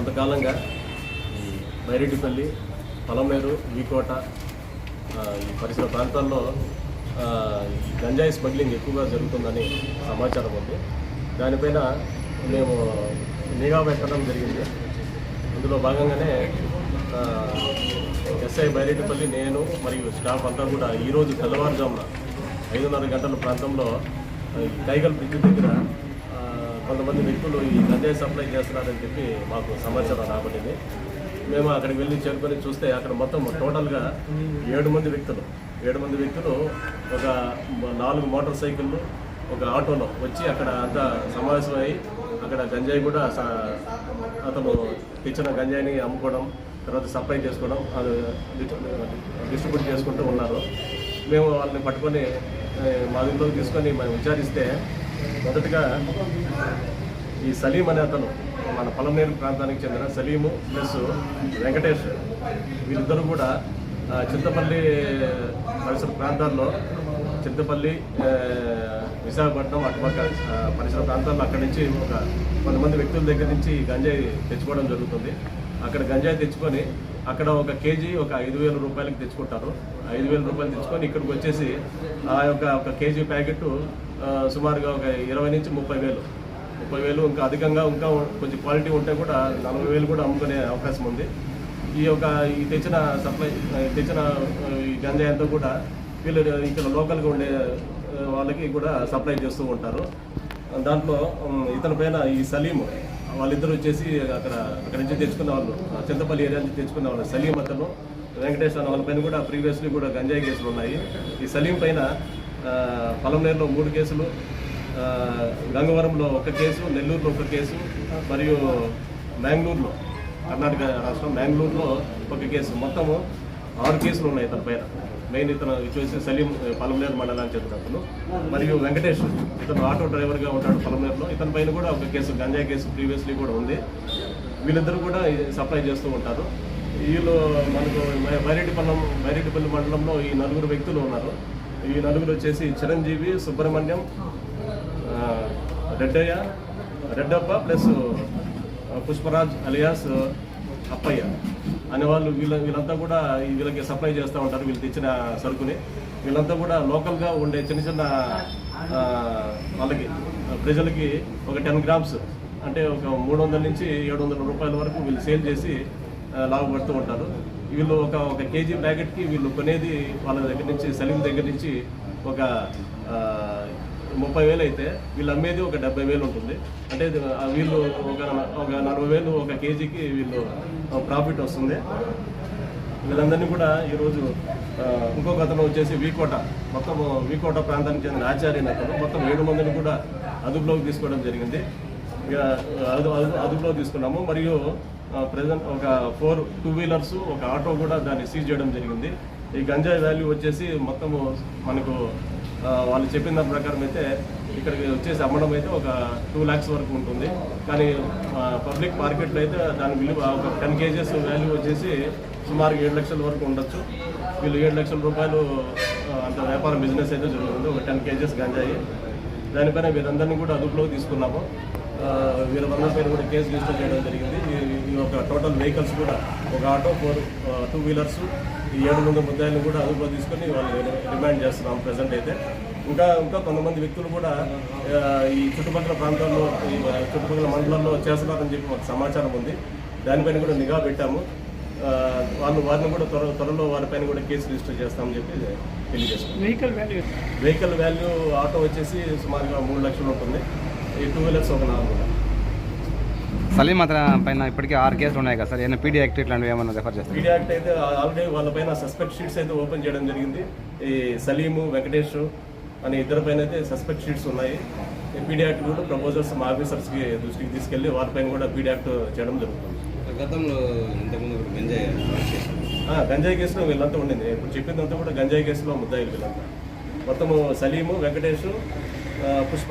కొంతకాలంగా ఈ బైరెడ్డిపల్లి పొలమేరు వీకోట ఈ పరిసర ప్రాంతాల్లో గంజాయి స్మగ్లింగ్ ఎక్కువగా జరుగుతుందని సమాచారం ఉంది. దానిపైన మేము నిఘా పెట్టడం జరిగింది. ఇందులో భాగంగానే ఎస్ఐ బైరెడ్డిపల్లి నేను మరియు స్టాఫ్ అంతా కూడా ఈరోజు తెల్లవారుజామున ఐదున్నర గంటల ప్రాంతంలో కైగల్ బ్రిడ్జ్ దగ్గర కొంతమంది వ్యక్తులు ఈ గంజాయి సప్లై చేస్తున్నారని చెప్పి మాకు సమాచారం రాబడింది. మేము అక్కడికి వెళ్ళి చేరుకొని చూస్తే అక్కడ మొత్తం టోటల్గా ఏడు మంది వ్యక్తులు. ఏడు మంది వ్యక్తులు ఒక నాలుగు మోటార్ సైకిళ్ళు ఒక ఆటోలో వచ్చి అక్కడ అంతా సమావేశమై అక్కడ గంజాయి కూడా అతను తెచ్చిన గంజాయిని అమ్ముకోవడం తర్వాత సప్లై చేసుకోవడం అది డిస్ట్రిబ్యూట్ చేసుకుంటూ ఉన్నారు. మేము వాళ్ళని పట్టుకొని మా ఇంట్లోకి తీసుకొని మేము విచారిస్తే మొదటగా ఈ సలీం అనే అతను మన పొలంనేరు ప్రాంతానికి చెందిన సలీము ప్లస్ వెంకటేష్ వీళ్ళిద్దరూ కూడా చింతపల్లి పరిసర ప్రాంతాల్లో చింతపల్లి విశాఖపట్నం అటుపక్క పరిసర ప్రాంతాల్లో అక్కడి నుంచి ఒక కొంతమంది వ్యక్తుల దగ్గర నుంచి గంజాయి తెచ్చుకోవడం జరుగుతుంది. అక్కడ గంజాయి తెచ్చుకొని అక్కడ ఒక కేజీ ఒక ఐదు వేల రూపాయలకి తెచ్చుకుంటారు. ఐదు వేల రూపాయలు తెచ్చుకొని ఇక్కడికి వచ్చేసి ఆ యొక్క ఒక కేజీ ప్యాకెట్ సుమారుగా ఒక ఇరవై నుంచి ముప్పై వేలు. ముప్పై వేలు ఇంకా అధికంగా ఇంకా కొంచెం క్వాలిటీ ఉంటే కూడా నలభై వేలు కూడా అమ్ముకునే అవకాశం ఉంది. ఈ యొక్క ఈ తెచ్చిన సప్లై తెచ్చిన ఈ గంజాయి అంతా కూడా వీళ్ళు ఇక్కడ లోకల్గా ఉండే వాళ్ళకి కూడా సప్లై చేస్తూ ఉంటారు. దాంట్లో ఇతని పైన ఈ సలీం వాళ్ళిద్దరు వచ్చేసి అక్కడ అక్కడ నుంచి తెచ్చుకున్న వాళ్ళు చింతపల్లి ఏరియా నుంచి తెచ్చుకున్న వాళ్ళు సలీం అతను వెంకటేష్ అన్న వాళ్ళ పైన కూడా ప్రీవియస్లీ కూడా గంజాయి కేసులు ఉన్నాయి. ఈ సలీం పైన పలంనేరులో మూడు కేసులు గంగవరంలో ఒక కేసు నెల్లూరులో ఒక కేసు మరియు మ్యాంగ్లూరులో కర్ణాటక రాష్ట్రం మ్యాంగ్లూరులో ఒక కేసు. మొత్తము ఆరు కేసులు ఉన్నాయి తన పైన. మెయిన్ ఇతను వచ్చేసి సలీం పలమనేరు మండలానికి చెందిన అతను. మరియు వెంకటేష్ ఇతను ఆటో డ్రైవర్గా ఉంటాడు పలమనేరులో. ఇతని పైన కూడా ఒక కేసు గంజాయి కేసు ప్రీవియస్లీ కూడా ఉంది. వీళ్ళిద్దరూ కూడా సప్లై చేస్తూ ఉంటారు. వీళ్ళు మనకు బైరెడ్డిపల్లం బైరెడ్డిపల్లి మండలంలో ఈ నలుగురు వ్యక్తులు ఉన్నారు. ఈ నలుగురు వచ్చేసి చిరంజీవి సుబ్రహ్మణ్యం రెడ్డయ్య రెడ్డప్ప ప్లస్ పుష్పరాజ్ అలియాస్ అప్పయ్య. అనే వాళ్ళు వీళ్ళ వీళ్ళంతా కూడా వీళ్ళకి సప్లై చేస్తూ ఉంటారు వీళ్ళు తెచ్చిన సరుకుని. వీళ్ళంతా కూడా లోకల్గా ఉండే చిన్న చిన్న వాళ్ళకి ప్రజలకి ఒక టెన్ గ్రామ్స్ అంటే ఒక మూడు వందల నుంచి ఏడు వందల రూపాయల వరకు వీళ్ళు సేల్ చేసి లాభపడుతూ ఉంటారు. వీళ్ళు ఒక ఒక కేజీ ప్యాకెట్కి వీళ్ళు కొనేది వాళ్ళ దగ్గర నుంచి సలీం దగ్గర నుంచి ఒక ముప్పై వేలు అయితే వీళ్ళు అమ్మేది ఒక డెబ్బై వేలు ఉంటుంది అంటే ఆ, వీళ్ళు ఒక ఒక నలభై వేలు ఒక కేజీకి వీళ్ళు ప్రాఫిట్ వస్తుంది. వీళ్ళందరినీ కూడా ఈరోజు ఇంకొక అతను వచ్చేసి వీకోట మొత్తం వీకోట ప్రాంతానికి చెందిన ఆచార్య అతను. మొత్తం ఏడు మందిని కూడా అదుపులోకి తీసుకోవడం జరిగింది. ఇక అదు అదు- తీసుకున్నాము. మరియు ప్రజెంట్ ఒక ఫోర్ టూ వీలర్స్ ఒక ఆటో కూడా దాన్ని సీజ్ చేయడం జరిగింది. ఈ గంజాయి వాల్యూ వచ్చేసి మొత్తము మనకు వాళ్ళు చెప్పిన దాని ప్రకారం అయితే ఇక్కడికి వచ్చేసి అమ్మడం అయితే ఒక టూ ల్యాక్స్ వరకు ఉంటుంది. కానీ పబ్లిక్ మార్కెట్లో అయితే దాని విలువ ఒక టెన్ కేజెస్ వాల్యూ వచ్చేసి సుమారు ఏడు లక్షల వరకు ఉండొచ్చు. వీళ్ళు ఏడు లక్షల రూపాయలు అంత వ్యాపారం బిజినెస్ అయితే జరుగుతుంది. ఒక టెన్ కేజెస్ గంజాయి. దానిపైన వీరందరినీ కూడా అదుపులోకి తీసుకున్నాము. వీళ్ళ వీరందరి పేరు కూడా కేసు రిజిస్టర్ చేయడం జరిగింది. ఈ- ఒక టోటల్ వెహికల్స్ కూడా ఒక ఆటో ఫోర్ టూ వీలర్స్ ఈ ఏడు మంది ముద్దాయిలను కూడా అదుపులో తీసుకొని వాళ్ళు రిమాండ్ చేస్తున్నాం ప్రజెంట్ అయితే. ఇంకా ఇంకా కొంతమంది వ్యక్తులు కూడా ఈ చుట్టుపక్కల ప్రాంతాల్లో ఈ చుట్టుపక్కల మండలాల్లో చేస్తున్నారని చెప్పి మాకు సమాచారం ఉంది. దానిపైన కూడా నిఘా పెట్టాము. వాళ్ళు వారిని కూడా త్వర త్వరలో వారిపైన కూడా కేసు రిజిస్టర్ చేస్తామని చెప్పి తెలియజేస్తున్నాం. Vehicle value vehicle value auto వచ్చేసి సుమారుగా మూడు లక్షలు ఉంటుంది. ఈ టూ వీలర్స్ ఒక నాలుగు. సలీం అతని పైన ఇప్పటికే ఆరు కేసులు ఉన్నాయి కదా సార్? ఏమైనా పీడీ యాక్ట్ ఇట్లాంటివి ఏమైనా రెఫర్ చేస్తారు? పీడీ యాక్ట్ అయితే ఆల్రెడీ వాళ్ళపైన సస్పెక్ట్ షీట్స్ అయితే ఓపెన్ చేయడం జరిగింది. ఈ సలీము వెంకటేష్ అనే ఇద్దరి పైన అయితే సస్పెక్ట్ షీట్స్ ఉన్నాయి. ఈ పీడీ యాక్ట్ కూడా ప్రపోజల్స్ మా ఆఫీసర్స్కి దృష్టికి తీసుకెళ్ళి వారిపైన కూడా పీడీ యాక్ట్ చేయడం జరుగుతుంది. గతంలో ఇంతకుముందు కూడా గంజాయి గంజాయి కేసులో వీళ్ళంతా ఉండింది. ఇప్పుడు చెప్పిందంతా కూడా గంజాయి కేసులో ముద్దాయిలు వీళ్ళంతా. మొత్తము సలీము వెంకటేష్ ఆ, పుష్ప